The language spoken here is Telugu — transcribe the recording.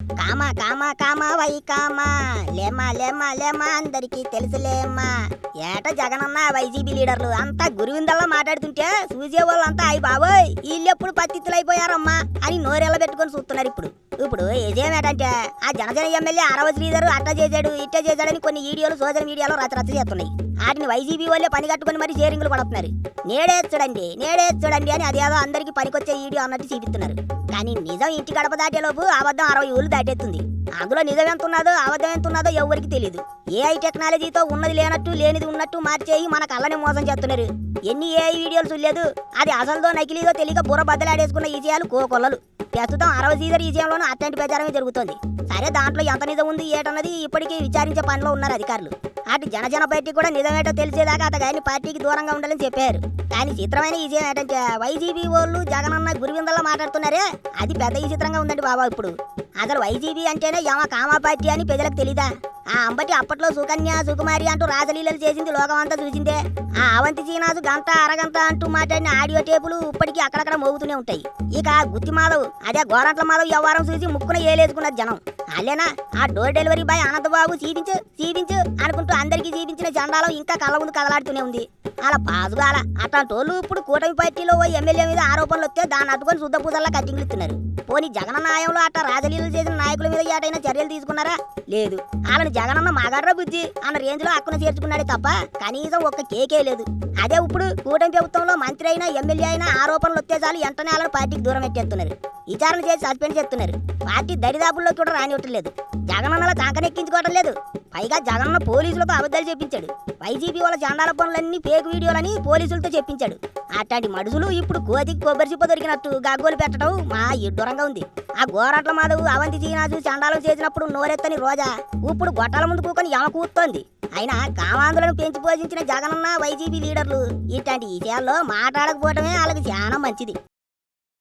కామ కామ కామ వై కామ. లేమా లేమా లేమా అందరికీ తెలుసులేమ్మా ఏట జగనన్న వైసీపీ లీడర్లు అంతా గురువిందల్లా మాట్లాడుతుంటే చూసే వాళ్ళంతా అయి బాబోయ్ వీళ్ళెప్పుడు పత్తిత్తులు అయిపోయారమ్మా అని నోరెళ్ళ పెట్టుకొని చూస్తున్నారు ఇప్పుడు. ఇప్పుడు ఏదేమేటంటే ఆ జనసేన ఎమ్మెల్యే అరవ శ్రీధర్ అట్ట చేశాడు ఇట్ట చేశాడని కొన్ని వీడియోలు సోషల్ మీడియాలో రచరచ చేస్తున్నాయి. వాటిని వైజీబీ వాళ్ళే పని కట్టుకొని మరి షేరింగ్లు పడుతున్నారు. నేడే చూడండి నేడే చూడండి అని అదేదో అందరికి పనికొచ్చే వీడియో అన్నట్టు చూపిస్తున్నారు. కానీ నిజం ఇంటి గడప దాటేలోపు అబద్ధం అరవై ఊళ్ళు దాటేస్తుంది అందులో నిజం ఎంత ఉన్నదో అబద్ధం ఎంత ఉన్నదో ఎవరికి తెలియదు ఏఐ టెక్నాలజీతో ఉన్నది లేనట్టు లేనిది ఉన్నట్టు మార్చేయి మన కళ్ళని మోసం చేస్తున్నారు. ఎన్ని ఏ వీడియోలు చూడలేదు. అది అసలుతో నకిలీదో తెలియక బుర్ర బద్దలాడేసుకున్న ఈజీయాలు కోకొల్లలు ప్రస్తుతం అరవై సీజర్ ఈజీయంలోనూ అట్లాంటి ప్రచారమే జరుగుతోంది. సరే దాంట్లో ఎంత నిజం ఉంది ఏటన్నది ఇప్పటికీ విచారించే పనిలో ఉన్నారు అధికారులు. అటు జనజన పార్టీ కూడా నిజమేటో తెలిసేదాకా అతగాని పార్టీకి దూరంగా ఉండాలని చెప్పారు. కానీ చిత్రమైన విజయం ఏంటంటే వైజీపీ వాళ్ళు జగనన్న గురువిందల్లా మాట్లాడుతున్నారే? అది పెద్ద ఈ చిత్రంగా ఉందండి బాబా ఇప్పుడు. అసలు వైజీపీ అంటేనే యమ కామా పార్టీ అని ప్రజలకు తెలీదా? ఆ అంబటి అప్పట్లో సుకన్య సుకుమారి అంటూ రాజలీలలు చేసింది లోకం అంతా చూసిందే. ఆ అవంతి చీనాసు గంట అరగంట అంటూ మాట్లాడిన ఆడియో టేపులు ఇప్పటికీ అక్కడక్కడ మోగుతూనే ఉంటాయి. ఇక గుత్తి మాధవ్ అదే గోరంట్ల మాధవ్ వ్యవహారం చూసి ముక్కున ఏలేసుకున్నది జనం. అల్లేనా ఆ డోర్ డెలివరీ బాయ్ అనంతబాబు సీదించు సీదించు అనుకుంటూ అందరికీ చూపించిన జెండాలో ఇంకా కళ్ళ ముందు కదలాడుతూనే ఉంది. అలా పాసుగాల అట్లాంటి వాళ్ళు ఇప్పుడు కూటమి పార్టీలో ఓ ఎమ్మెల్యే మీద ఆరోపణలు వస్తే దాన్ని అడ్డుకొని శుద్ధ పూజల్లా కట్టింగ్లు ఇస్తున్నారు. పోనీ జగన్ నాయంలో అట్లా రాజలీలు చేసిన నాయకుల మీద ఏటైనా చర్యలు తీసుకున్నారా? లేదు. వాళ్ళని జగనన్న మాగాడ్రా బుద్ధి అన్న రేంజ్లో అక్కున చేర్చుకున్నాడే తప్ప కనీసం ఒక్క కేకే లేదు. అదే ఇప్పుడు కూటమి ప్రభుత్వంలో మంత్రి అయినా ఎమ్మెల్యే అయినా ఆరోపణలు వస్తే చాలు వెంటనే వాళ్ళని పార్టీకి దూరం పెట్టేస్తున్నారు విచారణ చేసి సస్పెండ్ చేస్తున్నారు. పార్టీ దరిదాపుల్లో కూడా రానివ్వటం లేదు జగనన్నల కాంకనెక్కించుకోవటం లేదు. పైగా జగనన్న పోలీసులతో అబద్ధాలు చెప్పించాడు. వైసీపీ వాళ్ళ జెండాల పనులన్నీ ఫేక్ వీడియోలని పోలీసులతో చెప్పించాడు. అట్లాంటి మడుసులు ఇప్పుడు కోతికి కొబ్బరి చిప్ప దొరికినట్టు గగ్గోలు పెట్టడం మా ఇడ్డూరంగా ఉంది. ఆ గోరట్ల మాధవ్ అవంతి చీనాజు చండాలం చేసినప్పుడు నోరెత్తని రోజా ఇప్పుడు గొట్టాల ముందు కూకొని యమ కూస్తోంది అయినా కామాంధులను పెంచి పోషించిన జగనన్న వైసీపీ లీడర్లు ఇట్లాంటి విషయాల్లో మాట్లాడకపోవటమే వాళ్ళకి చాలా మంచిది.